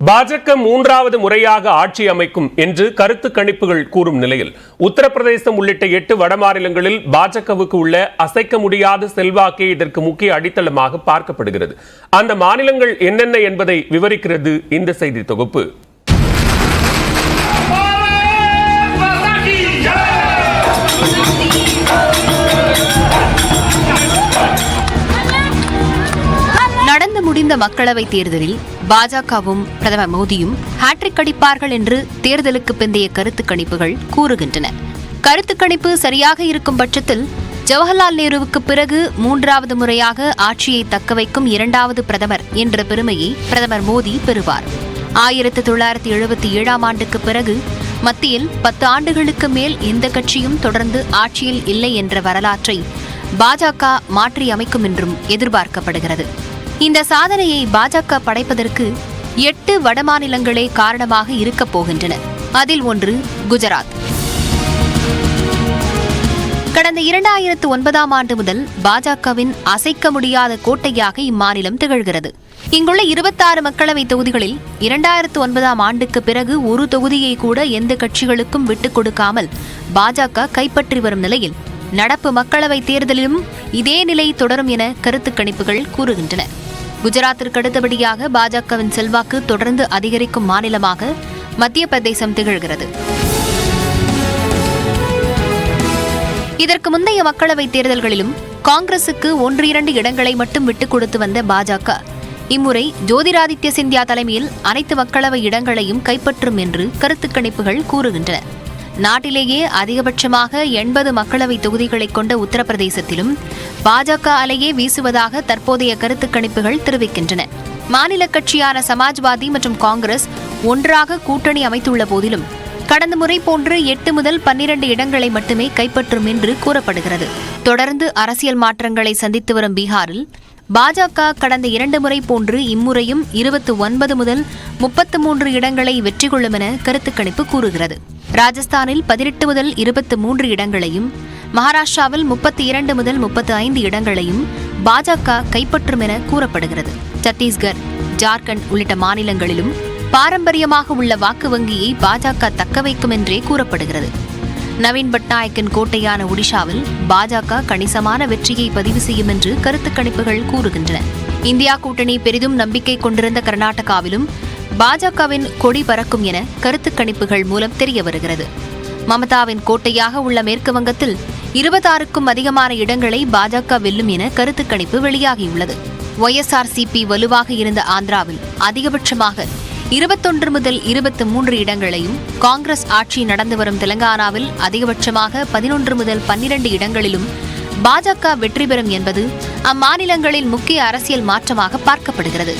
பாஜக மூன்றாவது முறையாக ஆட்சி அமைக்கும் என்று கருத்து கணிப்புகள் கூறும் நிலையில் உத்தரப்பிரதேசம் உள்ளிட்ட எட்டு வடமாநிலங்களில் பாஜகவுக்கு உள்ள அசைக்க முடியாத செல்வாக்கே இதற்கு முக்கிய அடித்தளமாக பார்க்கப்படுகிறது. அந்த மாநிலங்கள் என்னென்ன என்பதை விவரிக்கிறது இந்த செய்தி தொகுப்பு. இந்த மக்களவைத் தேர்தலில் பாஜகவும் பிரதமர் மோடியும் ஹாட்ரிக் அடிப்பார்கள் என்று தேர்தலுக்கு பிந்தைய கருத்து கணிப்புகள் கூறுகின்றன. கருத்து கணிப்பு சரியாக இருக்கும் பட்சத்தில் ஜவஹர்லால் நேருவுக்கு பிறகு மூன்றாவது முறையாக ஆட்சியை தக்கவைக்கும் இரண்டாவது பிரதமர் என்ற பெருமையை பிரதமர் மோடி பெறுவார். ஆயிரத்தி தொள்ளாயிரத்தி எழுபத்தி ஏழாம் ஆண்டுக்கு பிறகு மத்தியில் பத்து ஆண்டுகளுக்கு மேல் எந்த கட்சியும் தொடர்ந்து ஆட்சியில் இல்லை என்ற வரலாற்றை பாஜக மாற்றி அமைக்கும் என்றும் எதிர்பார்க்கப்படுகிறது. இந்த சாதனையை பாஜக படைப்பதற்கு எட்டு வடமாநிலங்களே காரணமாக இருக்கப் போகின்றன. அதில் ஒன்று குஜராத். கடந்த இரண்டாயிரத்து ஒன்பதாம் ஆண்டு முதல் பாஜகவின் அசைக்க முடியாத கோட்டையாக இம்மாநிலம் திகழ்கிறது. இங்குள்ள இருபத்தாறு மக்களவை தொகுதிகளில் இரண்டாயிரத்து ஒன்பதாம் ஆண்டுக்கு பிறகு ஒரு தொகுதியை கூட எந்த கட்சிகளுக்கும் விட்டுக் கொடுக்காமல் பாஜக கைப்பற்றி வரும் நிலையில் நடப்பு மக்களவைத் தேர்தலிலும் இதே நிலை தொடரும் என கருத்து கணிப்புகள் கூறுகின்றன. குஜராத்திற்கு அடுத்தபடியாக பாஜகவின் செல்வாக்கு தொடர்ந்து அதிகரிக்கும் மாநிலமாக மத்திய பிரதேசம் திகழ்கிறது. இதற்கு முந்தைய மக்களவைத் தேர்தல்களிலும் காங்கிரசுக்கு ஒன்று இரண்டு இடங்களை மட்டும் விட்டுக் கொடுத்து வந்த பாஜக. இம்முறை ஜோதிராதித்ய சிந்தியா தலைமையில் அனைத்து மக்களவை இடங்களையும் கைப்பற்றும் என்று கருத்து கணிப்புகள் கூறுகின்றன. நாட்டிலேயே அதிகபட்சமாக எண்பது மக்களவை தொகுதிகளை கொண்ட உத்தரப்பிரதேசத்திலும் பாஜக அலையே வீசுவதாக தற்போதைய கருத்து கணிப்புகள் தெரிவிக்கின்றன. மாநில கட்சியான சமாஜ்வாதி மற்றும் காங்கிரஸ் ஒன்றாக கூட்டணி அமைத்துள்ள போதிலும் கடந்த முறை போன்று எட்டு முதல் பன்னிரண்டு இடங்களை மட்டுமே கைப்பற்றும் என்று கூறப்படுகிறது. தொடர்ந்து அரசியல் மாற்றங்களை சந்தித்து வரும் பீகாரில் பாஜக கடந்த இரண்டு முறை போன்று இம்முறையும் இருபத்தி ஒன்பது முதல் முப்பத்து மூன்று இடங்களை வெற்றி கொள்ளும் என கருத்து கணிப்பு கூறுகிறது. ராஜஸ்தானில் பதினெட்டு முதல் இருபத்து மூன்று இடங்களையும் மகாராஷ்டிராவில் முப்பத்தி இரண்டு முதல் முப்பத்து ஐந்து இடங்களையும் பாஜக கைப்பற்றும் என கூறப்படுகிறது. சத்தீஸ்கர் ஜார்க்கண்ட் உள்ளிட்ட மாநிலங்களிலும் பாரம்பரியமாக உள்ள வாக்கு வங்கியை பாஜக தக்க வைக்கும் என்றே கூறப்படுகிறது. நவீன் பட்நாயக்கின் கோட்டையான ஒடிஷாவில் பாஜக கணிசமான வெற்றியை பதிவு செய்யும் என்று கருத்து கணிப்புகள் கூறுகின்றன. இந்தியா கூட்டணி பெரிதும் நம்பிக்கை கொண்டிருந்த கர்நாடகாவிலும் பாஜகவின் கொடி பறக்கும் என கருத்து கணிப்புகள் மூலம் தெரிய வருகிறது. மமதாவின் கோட்டையாக உள்ள மேற்கு வங்கத்தில் இருபத்தாறுக்கும் அதிகமான இடங்களை பாஜக வெல்லும் என கருத்து கணிப்பு வெளியாகியுள்ளது. ஒய்எஸ்ஆர்சிபி வலுவாக இருந்த ஆந்திராவில் அதிகபட்சமாக இருபத்தொன்று முதல் இருபத்தி மூன்று இடங்களையும் காங்கிரஸ் ஆட்சி நடந்து வரும் தெலங்கானாவில் அதிகபட்சமாக பதினொன்று முதல் பன்னிரண்டு இடங்களிலும் பாஜக வெற்றி பெறும் என்பது அம்மாநிலங்களில் முக்கிய அரசியல் மாற்றமாக பார்க்கப்படுகிறது.